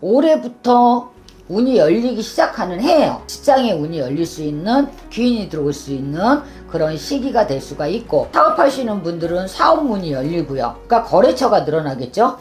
올해부터 운이 열리기 시작하는 해예요. 직장에 운이 열릴 수 있는 귀인이 들어올 수 있는 그런 시기가 될 수가 있고 사업하시는 분들은 사업 문이 열리고요. 그러니까 거래처가 늘어나겠죠.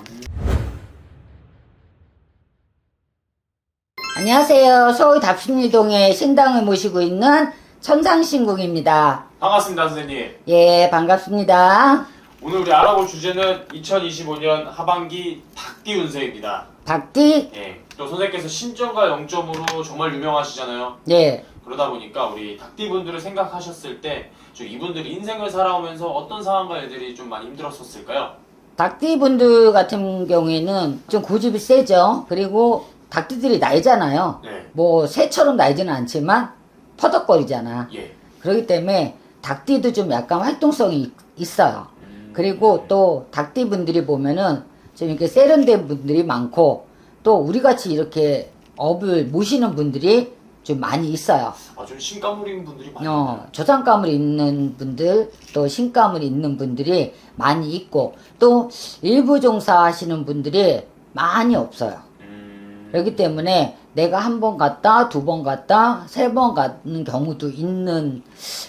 안녕하세요. 서울 답심리동의 신당을 모시고 있는 천상신궁입니다. 반갑습니다, 선생님. 예, 반갑습니다. 오늘 우리 알아볼 주제는 2025년 하반기 닭띠 운세입니다. 박띠, 예. 또 선생님께서 신점과 영점으로 정말 유명하시잖아요. 예, 그러다 보니까 우리 닭띠 분들을 생각하셨을 때, 좀 이분들이 인생을 살아오면서 어떤 상황과 일들이 좀 많이 힘들었었을까요? 닭띠 분들 같은 경우에는 좀 고집이 세죠. 그리고 닭띠들이 날잖아요. 네. 뭐 새처럼 날지는 않지만 퍼덕거리잖아. 예. 그렇기 때문에 닭띠도 좀 약간 활동성이 있- 있어요. 음, 그리고 또 닭띠 분들이 보면은 좀 이렇게 세련된 분들이 많고 또 우리 같이 이렇게 업을 모시는 분들이 좀 많이 있어요. 아, 좀 신가물인 분들이 많이 어? 조상감을 있는 분들, 또 신감을 있는 분들이 많이 있고, 또 일부 종사 하시는 분들이 많이 없어요. 음, 그렇기 때문에 내가 한 번 갔다, 두 번 갔다, 세 번 가는 경우도 있는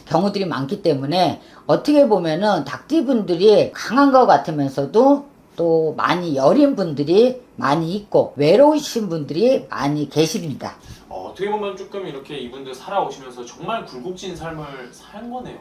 경우들이 많기 때문에 어떻게 보면은 닭띠분들이 강한 것 같으면서도 또 많이 여린 분들이 많이 있고 외로우신 분들이 많이 계십니다. 어, 어떻게 보면 조금 이렇게 이분들 살아오시면서 정말 굴곡진 삶을 산 거네요.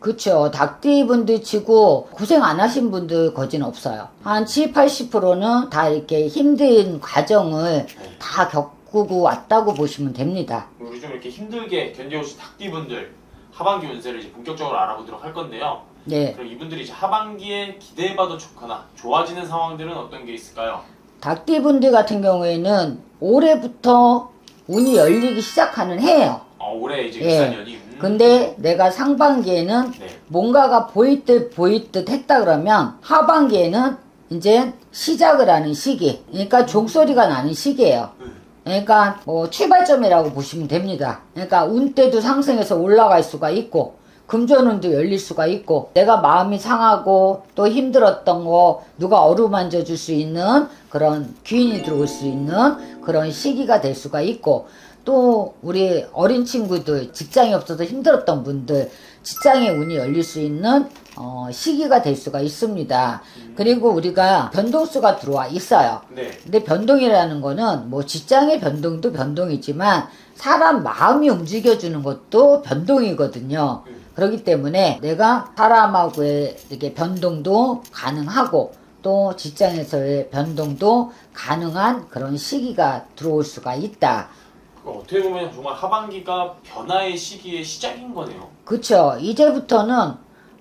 그쵸. 닭띠 분들 치고 고생 안 하신 분들 거진 없어요. 한 7, 80%는 다 이렇게 힘든 과정을 네. 다 겪고 왔다고 보시면 됩니다. 우리 좀 이렇게 힘들게 견뎌오신 닭띠 분들 하반기 운세를 이제 본격적으로 알아보도록 할 건데요. 네. 그럼 이분들이 이제 하반기에 기대해봐도 좋거나 좋아지는 상황들은 어떤 게 있을까요? 닭띠 분들 같은 경우에는 올해부터 운이 열리기 시작하는 해예요. 어, 올해 이제 예. 을사년이 음. 근데 내가 상반기에는 네. 뭔가가 보일 듯 보일 듯 했다 그러면 하반기에는 이제 시작을 하는 시기. 그러니까 종소리가 나는 시기예요. 음. 그러니까 뭐 출발점이라고 보시면 됩니다. 그러니까 운때도 상승해서 올라갈 수가 있고 금전운도 열릴 수가 있고 내가 마음이 상하고 또 힘들었던 거 누가 어루만져 줄 수 있는 그런 귀인이 들어올 수 있는 그런 시기가 될 수가 있고 또 우리 어린 친구들 직장이 없어서 힘들었던 분들 직장의 운이 열릴 수 있는 어, 시기가 될 수가 있습니다. 그리고 우리가 변동수가 들어와 있어요. 네. 근데 변동이라는 거는 뭐 직장의 변동도 변동이지만 사람 마음이 움직여주는 것도 변동이거든요. 음. 그렇기 때문에 내가 사람하고의 이렇게 변동도 가능하고 또 직장에서의 변동도 가능한 그런 시기가 들어올 수가 있다. 어, 어떻게 보면 정말 하반기가 변화의 시기의 시작인 거네요. 그쵸. 이제부터는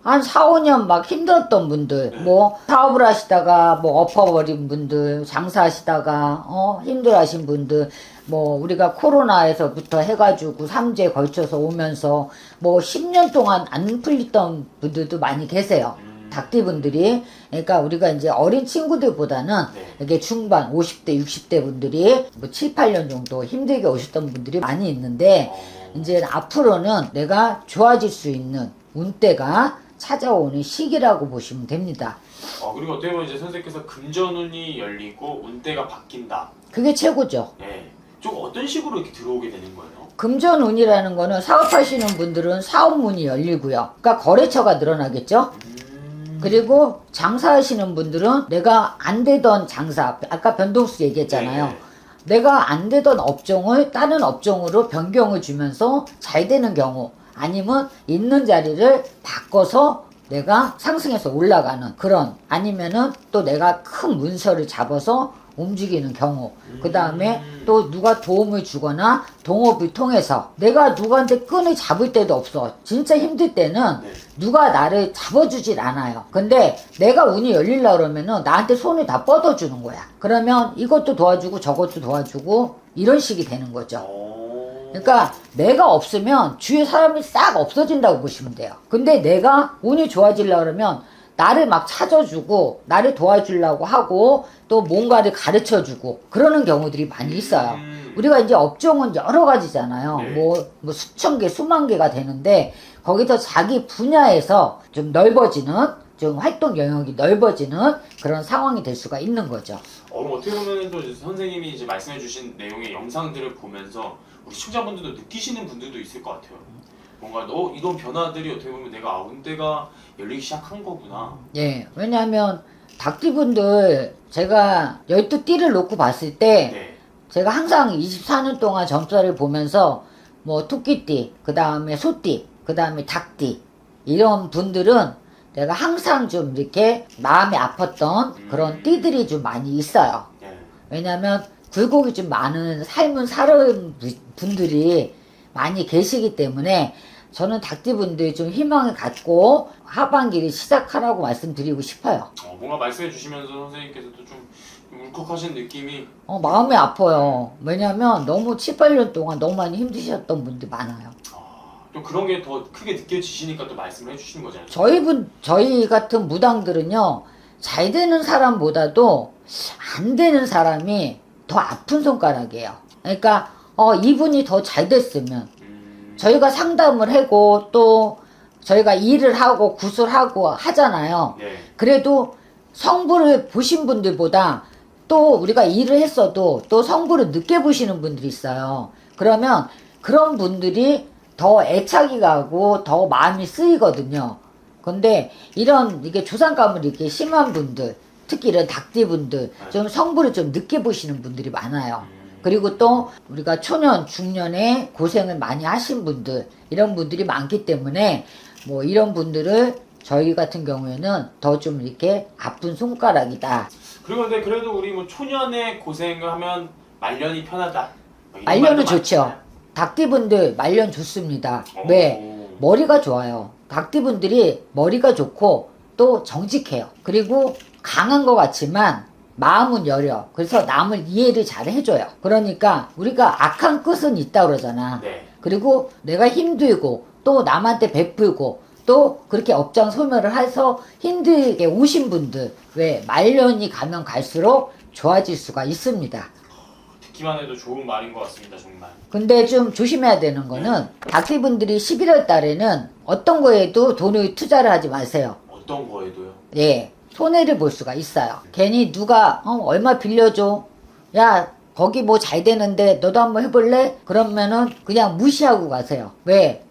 한 4, 5년 막 힘들었던 분들, 뭐 사업을 하시다가 뭐 엎어버린 분들, 장사하시다가 어 힘들어 하신 분들, 뭐 우리가 코로나에서부터 해가지고 3주에 걸쳐서 오면서 뭐 10년 동안 안 풀리던 분들도 많이 계세요. 음. 닭띠분들이. 그러니까 우리가 이제 어린 친구들보다는 네. 이렇게 중반 50대, 60대 분들이 뭐 7, 8년 정도 힘들게 오셨던 분들이 많이 있는데 어, 이제 앞으로는 내가 좋아질 수 있는 운때가 찾아오는 시기라고 보시면 됩니다. 어, 그리고 어떻게 보면 이제 선생님께서 금전운이 열리고 운대가 바뀐다. 그게 최고죠. 네. 좀 어떤 식으로 이렇게 들어오게 되는 거예요? 금전운이라는 거는 사업하시는 분들은 사업문이 열리고요. 그러니까 거래처가 늘어나겠죠. 음. 그리고 장사하시는 분들은 내가 안 되던 장사, 아까 변동수 얘기했잖아요. 네. 내가 안 되던 업종을 다른 업종으로 변경을 주면서 잘 되는 경우 아니면 있는 자리를 바꿔서 내가 상승해서 올라가는 그런 아니면은 또 내가 큰 문서를 잡아서 움직이는 경우 그 다음에 또 누가 도움을 주거나 동업을 통해서 내가 누구한테 끈을 잡을 때도 없어 진짜 힘들 때는 네. 누가 나를 잡아주질 않아요. 근데 내가 운이 열리려 그러면은 나한테 손을 다 뻗어주는 거야. 그러면 이것도 도와주고 저것도 도와주고 이런 식이 되는 거죠. 어. 그러니까 내가 없으면 주위에 사람이 싹 없어진다고 보시면 돼요. 근데 내가 운이 좋아지려 그러면 나를 막 찾아주고 나를 도와주려고 하고 또 뭔가를 가르쳐주고 그러는 경우들이 많이 있어요. 음. 우리가 이제 업종은 여러 가지잖아요. 네. 뭐, 뭐 수천 개, 수만 개가 되는데 거기서 자기 분야에서 좀 넓어지는 좀 활동 영역이 넓어지는 그런 상황이 될 수가 있는 거죠. 어, 그럼 어떻게 보면 또 이제 선생님이 이제 말씀해주신 내용의 영상들을 보면서 우리 시청자분들도 느끼시는 분들도 있을 것 같아요. 뭔가 너 이런 변화들이 어떻게 보면 내가 아 운대가 열리기 시작한 거구나. 예, 왜냐하면 닭띠분들 제가 12띠를 놓고 봤을 때 네. 제가 항상 24년 동안 점수를 보면서 뭐 토끼띠, 그 다음에 소띠, 그 다음에 닭띠 이런 분들은 내가 항상 좀 이렇게 마음이 아팠던 그런 띠들이 좀 많이 있어요. 네. 왜냐면 굴곡이 좀 많은 삶을 살은 분들이 많이 계시기 때문에 저는 닭띠분들 좀 희망을 갖고 하반기를 시작하라고 말씀드리고 싶어요. 어, 뭔가 말씀해 주시면서 선생님께서도 좀, 좀 울컥하신 느낌이 어, 마음이 아파요. 왜냐면 너무 7, 8년 동안 너무 많이 힘드셨던 분들이 많아요. 아, 또 그런 게 더 크게 느껴지시니까 또 말씀을 해주시는 거잖아요. 저희 분, 저희 같은 무당들은요, 잘 되는 사람보다도 안 되는 사람이 더 아픈 손가락이에요. 그러니까, 어, 이분이 더 잘 됐으면, 음, 저희가 상담을 하고, 또, 저희가 일을 하고, 구술하고 하잖아요. 네. 그래도 성부를 보신 분들보다 또 우리가 일을 했어도 또 성부를 늦게 보시는 분들이 있어요. 그러면 그런 분들이 더 애착이 가고 더 마음이 쓰이거든요. 근데 이런 이게 조상감을 이렇게 심한 분들, 특히 이런 닭띠분들, 좀 성부를 좀 늦게 보시는 분들이 많아요. 음, 그리고 또 우리가 초년, 중년에 고생을 많이 하신 분들, 이런 분들이 많기 때문에 뭐 이런 분들을 저희 같은 경우에는 더 좀 이렇게 아픈 손가락이다. 그리고 근데 그래도 우리 뭐 초년에 고생을 하면 말년이 편하다. 뭐 이런 말년은 좋죠. 많잖아요. 닭띠분들 말년 좋습니다. 오. 왜? 머리가 좋아요. 닭띠분들이 머리가 좋고 또 정직해요. 그리고 강한 것 같지만 마음은 여려. 그래서 남을 이해를 잘 해줘요. 그러니까 우리가 악한 끝은 있다 그러잖아. 네. 그리고 내가 힘들고 또 남한테 베풀고 또 그렇게 업장 소멸을 해서 힘들게 오신 분들 왜 말년이 가면 갈수록 좋아질 수가 있습니다. 듣기만 해도 좋은 말인 것 같습니다, 정말. 근데 좀 조심해야 되는 거는 닭띠분들이 11월 달에는 어떤 거에도 돈을 투자를 하지 마세요. 어떤 거에도요? 예, 손해를 볼 수가 있어요. 괜히 누가 어, 얼마 빌려줘. 야, 거기 뭐 잘 되는데 너도 한번 해볼래? 그러면은 그냥 무시하고 가세요. 왜?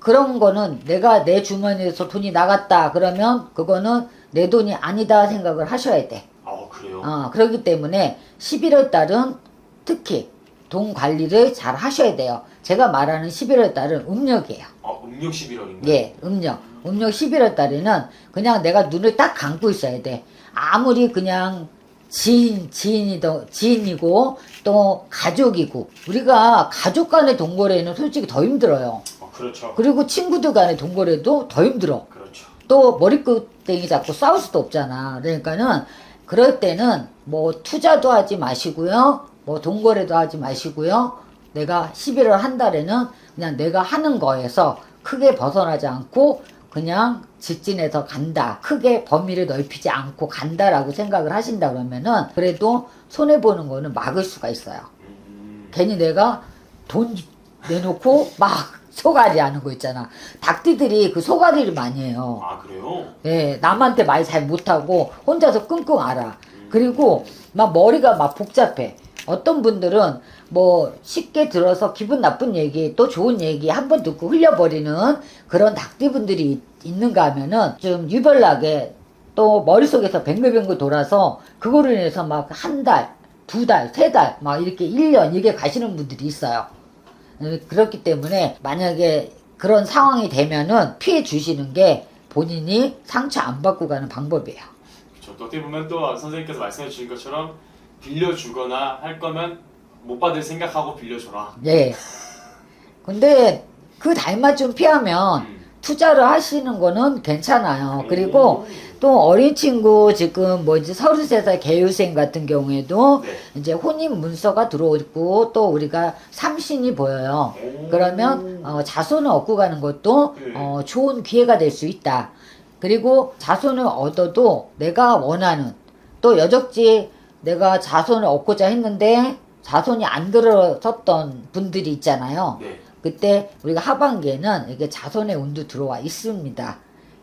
그런 거는 내가 내 주머니에서 돈이 나갔다 그러면 그거는 내 돈이 아니다 생각을 하셔야 돼. 아, 그래요? 어, 그렇기 때문에 11월 달은 특히 돈 관리를 잘 하셔야 돼요. 제가 말하는 11월 달은 음력이에요. 아, 음력 11월인가요? 예, 음력. 음력 11월 달에는 그냥 내가 눈을 딱 감고 있어야 돼. 아무리 그냥 지인, 지인이도, 지인이고, 또 가족이고. 우리가 가족 간의 동거래는 솔직히 더 힘들어요. 어, 그렇죠. 그리고 친구들 간의 동거래도 더 힘들어. 그렇죠. 또 머리끄댕이 잡고 싸울 수도 없잖아. 그러니까는 그럴 때는 뭐 투자도 하지 마시고요. 뭐 동거래도 하지 마시고요. 내가 11월 한 달에는 그냥 내가 하는 거에서 크게 벗어나지 않고 그냥 직진해서 간다. 크게 범위를 넓히지 않고 간다라고 생각을 하신다 그러면은 그래도 손해보는 거는 막을 수가 있어요. 음, 괜히 내가 돈 내놓고 막 소가리 하는 거 있잖아. 닭띠들이 그 소가리를 많이 해요. 아, 그래요? 예, 남한테 말 잘 못하고 혼자서 끙끙 앓아. 그리고 막 머리가 막 복잡해. 어떤 분들은 뭐 쉽게 들어서 기분 나쁜 얘기 또 좋은 얘기 한 번 듣고 흘려버리는 그런 닭띠분들이 있- 있는가 하면은 좀 유별나게 또 머릿속에서 뱅글뱅글 돌아서 그거로 인해서 막 한 달, 두 달, 세 달, 막 이렇게 1년 이렇게 가시는 분들이 있어요. 음, 그렇기 때문에 만약에 그런 상황이 되면은 피해 주시는 게 본인이 상처 안 받고 가는 방법이에요. 저 어떻게 보면 또 선생님께서 말씀해 주신 것처럼 빌려주거나 할 거면 못 받을 생각하고 빌려줘라. 예. 근데 그 달만 좀 피하면 음. 투자를 하시는 거는 괜찮아요. 그리고 또 어린 친구 지금 뭐지 33살 개유생 같은 경우에도 네. 이제 혼인 문서가 들어오고 또 우리가 삼신이 보여요. 오. 그러면 어, 자손을 얻고 가는 것도 네. 어, 좋은 기회가 될 수 있다. 그리고 자손을 얻어도 내가 원하는 또 여적지 내가 자손을 얻고자 했는데 자손이 안 들어섰던 분들이 있잖아요. 네. 그때 우리가 하반기에는 이게 자손의 운도 들어와 있습니다.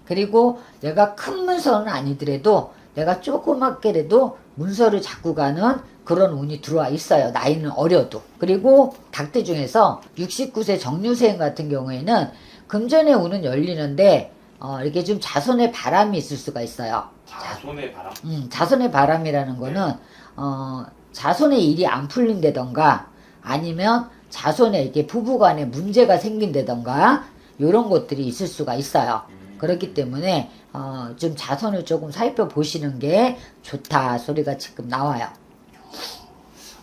그리고 내가 큰 문서는 아니더라도 내가 조그맣게라도 문서를 잡고 가는 그런 운이 들어와 있어요. 나이는 어려도. 그리고 닭띠 중에서 69세 정유생 같은 경우에는 금전의 운은 열리는데 어, 이렇게 좀 자손의 바람이 있을 수가 있어요. 자손의 바람. 음, 자손의 바람이라는 거는 어, 자손의 일이 안 풀린다던가 아니면 자손의 이게 부부간에 문제가 생긴다던가 이런 것들이 있을 수가 있어요. 음. 그렇기 때문에 어, 좀 자손을 조금 살펴보시는 게 좋다 소리가 지금 나와요.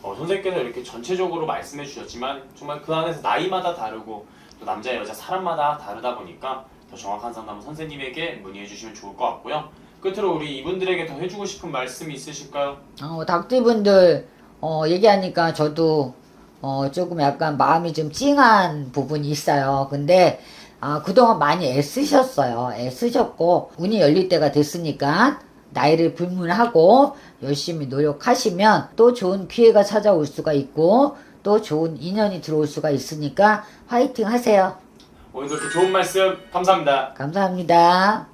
어, 선생님께서 이렇게 전체적으로 말씀해 주셨지만 정말 그 안에서 나이마다 다르고 또 남자 여자 사람마다 다르다 보니까 더 정확한 상담은 선생님에게 문의해 주시면 좋을 것 같고요. 끝으로 우리 이분들에게 더 해주고 싶은 말씀이 있으실까요? 어, 닭띠분들 어, 얘기하니까 저도 어, 조금 약간 마음이 좀 찡한 부분이 있어요. 근데 아, 그동안 많이 애쓰셨어요. 애쓰셨고 운이 열릴 때가 됐으니까 나이를 불문하고 열심히 노력하시면 또 좋은 기회가 찾아올 수가 있고 또 좋은 인연이 들어올 수가 있으니까 화이팅 하세요. 오늘도 좋은 말씀 감사합니다. 감사합니다.